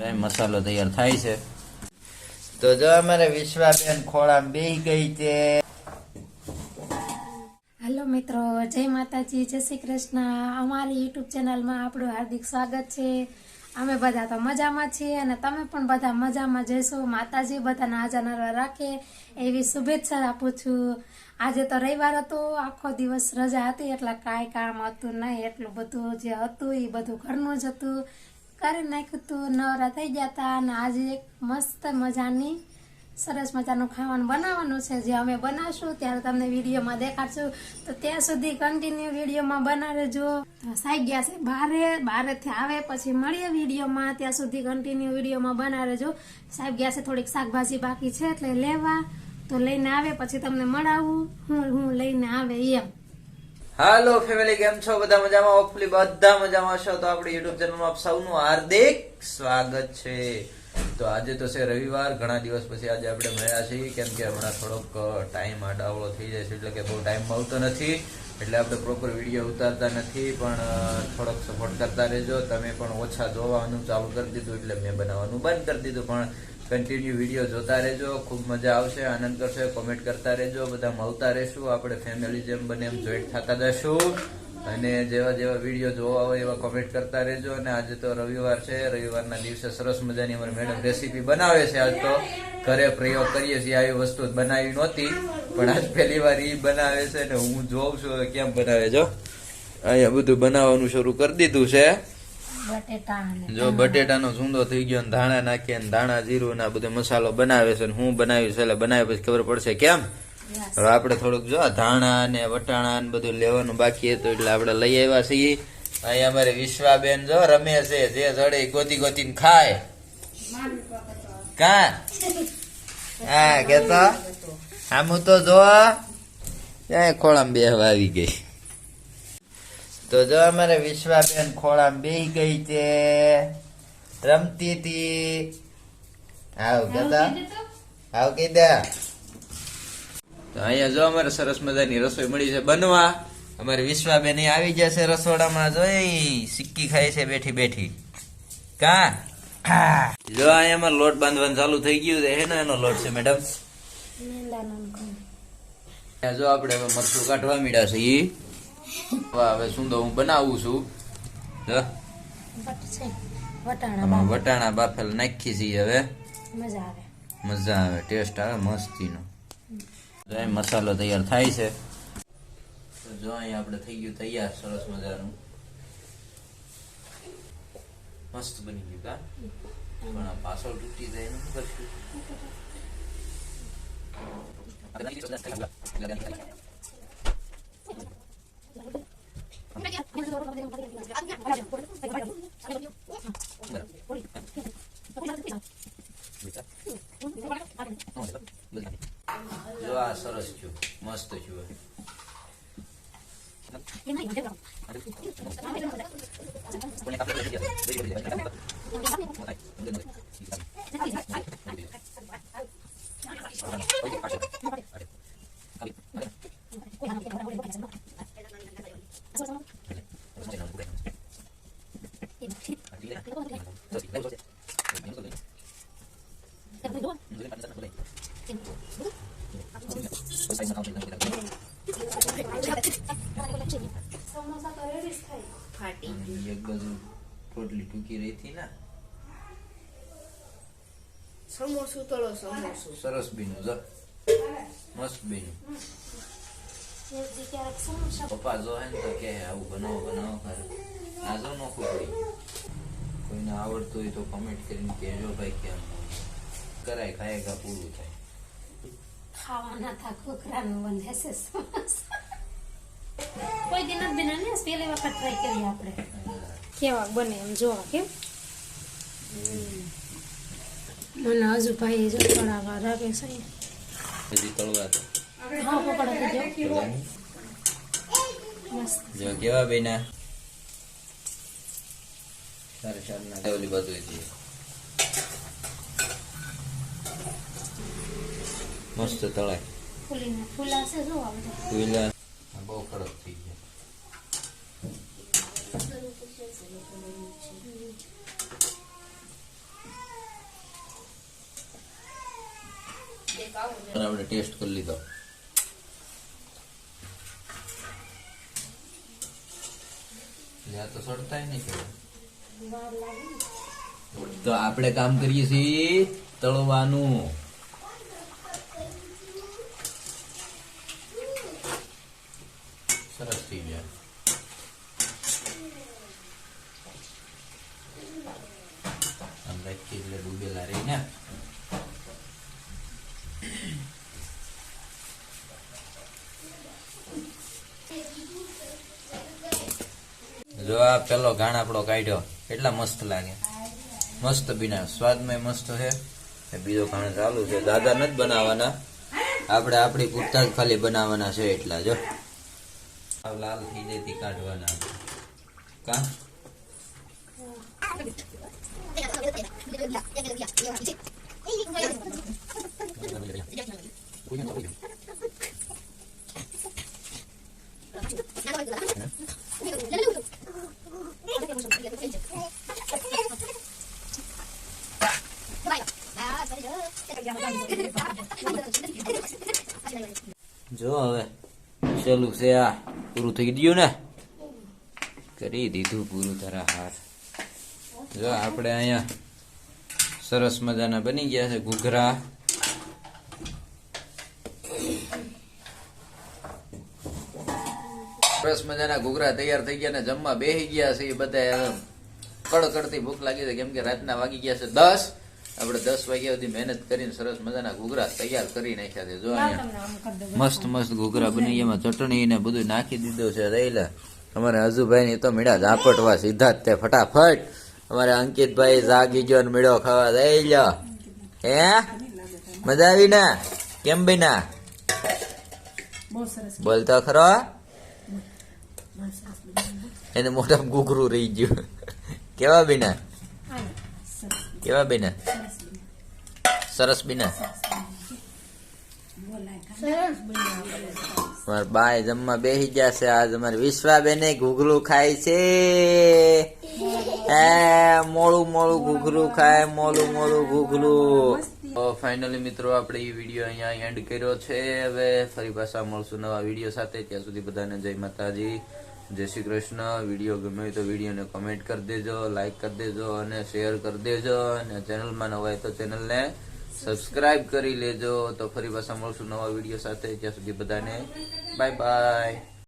મસાલો તૈયાર થાય છે. તો જો અમારે વિશ્વાબેન ખોળા બેહી ગઈ છે. હેલો મિત્રો, જય માતાજી, જય શ્રી કૃષ્ણ. અમારી યુટ્યુબ ચેનલમાં આપણું હાર્દિક સ્વાગત છે. અમે બધા તો મજામાં છીએ અને તમે પણ બધા મજામાં જઈશો. માતાજી બધાને હાજર રાખે એવી શુભેચ્છા આપું છું. આજે તો રવિવાર હતો, આખો દિવસ રજા હતી, એટલે કાંઈ કામ હતું નહીં, એટલું બધું જે હતું એ બધું ઘરનું જ હતું. કરી નાખ્યું હતું નવરા થઈ ગયા હતા અને આજે એક મસ્ત મજાની સરસ મજાનું ખાવાનું બનાવવાનું છે જે અમે બનાવશું. ત્યારે તમને વિડીયોમાં દેખાડશું. તો ત્યાં સુધી કન્ટિન્યુ વિડીયોમાં બનાવજો. સાઈ ગયા છે બારે. બારેથી આવે પછી મળીએ વિડીયોમાં. ત્યાં સુધી કન્ટિન્યુ વિડીયોમાં બનાવજો. સાહેબ ગયા છે થોડીક શાકભાજી બાકી છે એટલે લેવા. તો લઈને આવે, પછી તમને મળાવું. હું હું લઈને આવે એમ. હાલો ફેમિલી કેમ છો? બધા મજામાં? હોપફુલી બધા મજામાં છો તો આપણી યુટ્યુબ ચેનલમાં આપ સૌનું હાર્દિક સ્વાગત છે. તો આજે તો છે રવિવાર. ઘણા દિવસ પછી આજે આપણે મળ્યા છીએ. કેમ કે હમણાં થોડોક ટાઈમ આડાવળો થઈ જાય છે, એટલે કે બહુ ટાઈમ મળતો નથી. એટલે આપણે પ્રોપર વીડિયો ઉતારતા નથી, પણ થોડોક સપોર્ટ કરતા રહેજો. તમે પણ ઓછા જોવાનું ચાલુ કરી દીધું, એટલે મેં બનાવવાનું બંધ કરી દીધું. પણ કન્ટિન્યુ વીડિયો જોતા રહેજો, ખૂબ મજા આવશે, આનંદ કરશે કોમેન્ટ કરતા રહેજો, બધા મળતા રહેશું, આપણે ફેમિલી જેમ બને એમ જોઈન્ટ થતા જશું. અને જેવા જેવા વીડિયો જોવા હોય એવા કોમેન્ટ કરતા રહેજો. અને આજે તો રવિવાર છે, રવિવારના દિવસે સરસ મજાની અમારી મેડમ રેસીપી બનાવે છે આજ તો. ઘરે પ્રયોગ કરીએ છીએ, આવી વસ્તુ બનાવી નહોતી, પણ આજ પહેલી વાર ઈ બનાવે છે ને હું જોઉં છું કેમ બનાવે છો. અહીંયા બધું બનાવવાનું શરૂ કરી દીધું છે. જો બટેટાનો સૂંદો થઈ ગયો ને ધાણા નાખીએ ને ધાણા જીરું ને આ બધો મસાલો બનાવે છે હું બનાવીશ એટલે બનાવી પછી ખબર પડશે કેમ? હવે આપણે થોડુંક જો ધાણા ને વટાણા ને બધું લેવાનું બાકી હતું એટલે આપણે લઈ આવ્યા છીએ. અહીંયા અમારે વિશ્વાબેન જો રમે છે જે જડે ગોતી ગોતી ને ખાય. કા? હા કેતો? આમ તો જો ક્યાંય ખોળામાં બેહવા આવી ગઈ. તો જો અમારે વિશ્વાબેન ખોળામાં બેહી ગઈ છે. રમતી હતી. આવ કેતા? આવ કીધા તો અહીંયા જો અમારે સરસ મજાની રસોઈ મળી છે બનવા. અમારે વિશ્વાબેન આવી જશે રસોડામાં. જોઈ સિક્કી ખાય છે બેઠી બેઠી. કા? જો અહીંયા અમારે લોટ બાંધવાનું ચાલુ થઈ ગયું છે. હેનો એનો લોટ છે મેડમ? જો આપણે મરચું કાઢવા મીડા છે ઈ. હવે સુંદર હું બનાવું છું? વટાણા બાફેલ નાખી છીએ હવે. મજા આવે. મજા આવે ટેસ્ટ આવે મસ્તીનો. મસાલો તૈયાર થાય છે. જો અહીં આપણે થઈ ગયું તૈયાર સરસ મજાનું. મસ્ત બની ગયું કા? પણ આ પાછળ તૂટી જાય એનું કરશું? જો આ સરસ થયું મસ્ત થયું સમોસા ટોટલી ટૂંકી રહી હતી ને સમોસું તળો સમોસું સરસ બીનું જો મસ્ત બીનું પપ્પા જો હે ને તો કે આવું બનાવો બનાવો કરે આ જો કોઈને આવડતું હોય તો કમેન્ટ કરીને કહેજો ભાઈ કે કરાય ખાય પૂરું થાય. ખાવાના થા ઘૂઘરાનું બંધે છે કોઈ દિન જ બિના ને પહેલી વખત ટ્રાય કરીએ આપણે. કેવા બને એમ જોવા કેમ? મને હજુ ભાઈ જો થોડા વાર રાખે છે હજી તળવા તો હા પકડો જો મસ્ત જો કેવા બેના સાડા ચાર ના ઓલી બધું દઈએ મસ્ત તળાય. ફૂલા બહુ ખરાબ થઈ આપણે ટેસ્ટ કરી લીધો. તો સડતા નહીં કે તો આપણે કામ કરીએ છીએ તળવાનું. સરસ થઈ ગયા. અંદાજથી રહી ને. જો આ પેલો ઘાણ આપણો કાઢ્યો. કેટલા મસ્ત લાગે. મસ્ત બીના. સ્વાદમાં મસ્ત છે. ને બીજો ખાણો ચાલુ છે. દાદા નથી બનાવવાના. આપણે આપણી પૂરતા જ ખાલી બનાવવાના છે એટલા, જો. લાલ થઈ જાય કાઢવાના. કા? જો ચલું છે આ. પૂરું થઈ ગયું ને? કરી દીધું પૂરું તારા હાથ. જો આપણે અહીંયા સરસ મજાના બની ગયા છે ઘૂઘરા. સરસ મજાના ઘૂઘરા તૈયાર થઈ ગયા ને જમવા બેસી ગયા છે એ બધા કડકડતી ભૂખ લાગી છે કેમ કે રાતના વાગી ગયા છે દસ. આપણે દસ વાગ્યા સુધી મહેનત કરીને સરસ મજાના ઘૂઘરા તૈયાર કરી નાખ્યા છે. જો મસ્ત મસ્ત ઘૂઘરા બની એમાં ચટણી ને બધું નાખી દીધું છે. રહેલા અમારે હજુભાઈ ની તો મીડા ઝાપટવા સીધા જ તે ફટાફટ. અમારે અંકિતભાઈ જાગી ગયો ને મીડો ખાવા લ્યો હે? મજા આવી ને કેમ બીના બોલતો ખરો? એને મોટા ઘૂઘરું રહી ગયું. કેવા બીના કેવા બીના સરસ બીના. મારા બાય જમવા બેસી ગયા છે. આજ અમારે વિશ્વાબેને ઘૂઘરું ખાય છે. મોળું મોળું ઘૂઘરું ખાય, મોળું મોળું ઘૂઘરું. ફાઇનલી મિત્રો આપણે એ વીડિયો અહીંયા એન્ડ કર્યો છે. હવે ફરી પાછા મળશું નવા વીડિયો સાથે. ત્યાં સુધી બધાને જય માતાજી, જય શ્રી કૃષ્ણ. વીડિયો ગમે તો વિડીયોને કમેન્ટ કરી દેજો લાઈક કરી દેજો અને શેર કરી દેજો. અને ચેનલમાં નવા હોય તો ચેનલને સબસ્ક્રાઇબ કરી લેજો. તો ફરી પાછા મળશું નવા વીડિયો સાથે. ત્યાં સુધી બધાને બાય બાય